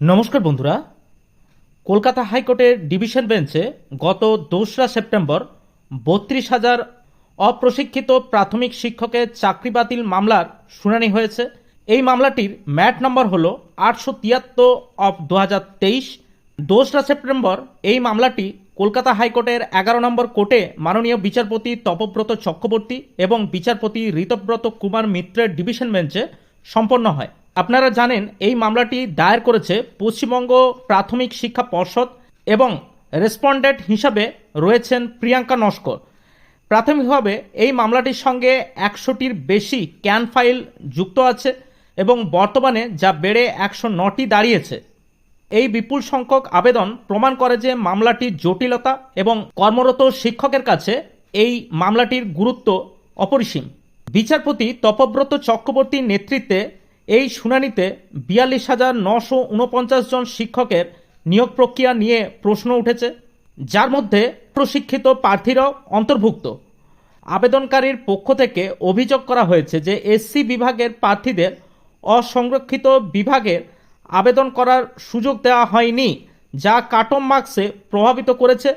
নমস্কার বন্ধুরা। কলকাতা হাইকোর্টের ডিভিশন বেঞ্চে গত দোসরা সেপ্টেম্বর বত্রিশ হাজার অপ্রশিক্ষিত প্রাথমিক শিক্ষকের চাকরি বাতিল মামলার শুনানি হয়েছে। এই মামলাটির ম্যাট নম্বর হল আটশো তিয়াত্তর অফ দু হাজার তেইশ। দোসরা সেপ্টেম্বর এই মামলাটি কলকাতা হাইকোর্টের এগারো নম্বর কোর্টে মাননীয় বিচারপতি তপব্রত চক্রবর্তী এবং বিচারপতি ঋতব্রত কুমার মিত্রের ডিভিশন বেঞ্চে সম্পন্ন হয়। আপনারা জানেন, এই মামলাটি দায়ের করেছে পশ্চিমবঙ্গ প্রাথমিক শিক্ষা পর্ষদ এবং রেসপন্ডেন্ট হিসাবে রয়েছেন প্রিয়াঙ্কা নস্কর। প্রাথমিকভাবে এই মামলাটির সঙ্গে একশোটির বেশি ক্যান ফাইল যুক্ত আছে এবং বর্তমানে যা বেড়ে একশো নটি দাঁড়িয়েছে। এই বিপুল সংখ্যক আবেদন প্রমাণ করে যে মামলাটির জটিলতা এবং কর্মরত শিক্ষকের কাছে এই মামলাটির গুরুত্ব অপরিসীম। বিচারপতি তপব্রত চক্রবর্তীর নেতৃত্বে এই শুনানিতে বিয়াল্লিশ হাজার নশো উনপঞ্চাশ জন শিক্ষকের নিয়োগ প্রক্রিয়া নিয়ে প্রশ্ন উঠেছে, যার মধ্যে প্রশিক্ষিত প্রার্থীরাও অন্তর্ভুক্ত। আবেদনকারীর পক্ষ থেকে অভিযোগ করা হয়েছে যে এসসি বিভাগের প্রার্থীদের অসংরক্ষিত বিভাগের আবেদন করার সুযোগ দেওয়া হয়নি, যা কাটম মার্কসে প্রভাবিত করেছে।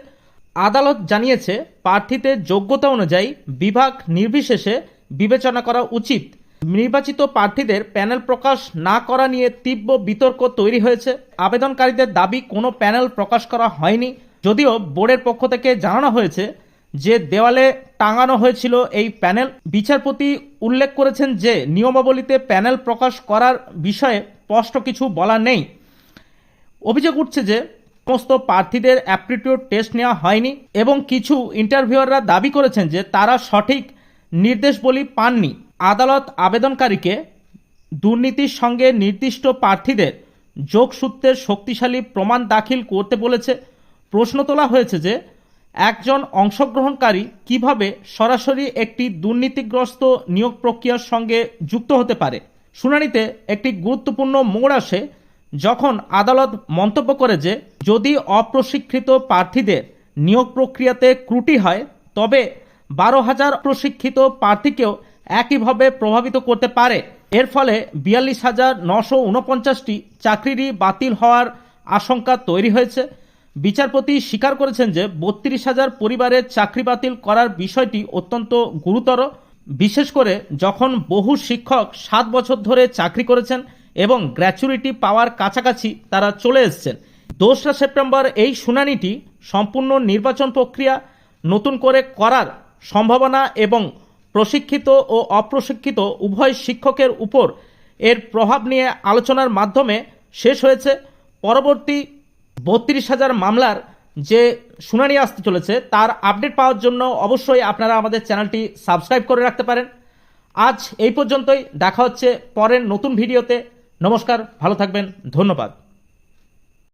আদালত জানিয়েছে, প্রার্থীদের যোগ্যতা অনুযায়ী বিভাগ নির্বিশেষে বিবেচনা করা উচিত। নির্বাচিত প্রার্থীদের প্যানেল প্রকাশ না করা নিয়ে তীব্র বিতর্ক তৈরি হয়েছে। আবেদনকারীদের দাবি, কোনো প্যানেল প্রকাশ করা হয়নি। যদিও বোর্ডের পক্ষ থেকে জানানো হয়েছে যে দেওয়ালে টাঙানো হয়েছিল এই প্যানেল। বিচারপতি উল্লেখ করেছেন যে নিয়মাবলীতে প্যানেল প্রকাশ করার বিষয়ে স্পষ্ট কিছু বলা নেই। অভিযোগ উঠছে যে সমস্ত প্রার্থীদের অ্যাপটিটিউড টেস্ট নেওয়া হয়নি এবং কিছু ইন্টারভিউয়াররা দাবি করেছেন যে তারা সঠিক নির্দেশবলী পাননি। আদালত আবেদনকারীকে দুর্নীতির সঙ্গে নির্দিষ্ট প্রার্থীদের যোগসূত্রের শক্তিশালী প্রমাণ দাখিল করতে বলেছে। প্রশ্ন তোলা হয়েছে যে, একজন অংশগ্রহণকারী কীভাবে সরাসরি একটি দুর্নীতিগ্রস্ত নিয়োগ প্রক্রিয়ার সঙ্গে যুক্ত হতে পারে? শুনানিতে একটি গুরুত্বপূর্ণ মোড় আসে যখন আদালত মন্তব্য করে যে, যদি অপ্রশিক্ষিত প্রার্থীদের নিয়োগ প্রক্রিয়াতে ত্রুটি হয়, তবে বারো হাজার প্রশিক্ষিত প্রার্থীকেও একইভাবে প্রভাবিত করতে পারে। এর ফলে বিয়াল্লিশ হাজার নশো উনপঞ্চাশটি চাকরিরই বাতিল হওয়ার আশঙ্কা তৈরি হয়েছে। বিচারপতি স্বীকার করেছেন যে বত্রিশ হাজার পরিবারের চাকরি বাতিল করার বিষয়টি অত্যন্ত গুরুতর, বিশেষ করে যখন বহু শিক্ষক সাত বছর ধরে চাকরি করেছেন এবং গ্র্যাচুরিটি পাওয়ার কাছাকাছি তারা চলে এসছেন। দোসরা সেপ্টেম্বর এই শুনানিটি সম্পূর্ণ নির্বাচন প্রক্রিয়া নতুন করে করার সম্ভাবনা এবং প্রশিক্ষিত ও অপ্রশিক্ষিত উভয় শিক্ষকের উপর এর প্রভাব নিয়ে আলোচনার মাধ্যমে শেষ হয়েছে পরবর্তী বত্রিশ হাজার মামলার যে শুনানি আসতে চলেছে, তার আপডেট পাওয়ার জন্য অবশ্যই আপনারা আমাদের চ্যানেলটি সাবস্ক্রাইব করে রাখতে পারেন। আজ এই পর্যন্তই, দেখা হচ্ছে পরের নতুন ভিডিওতে। নমস্কার, ভালো থাকবেন, ধন্যবাদ।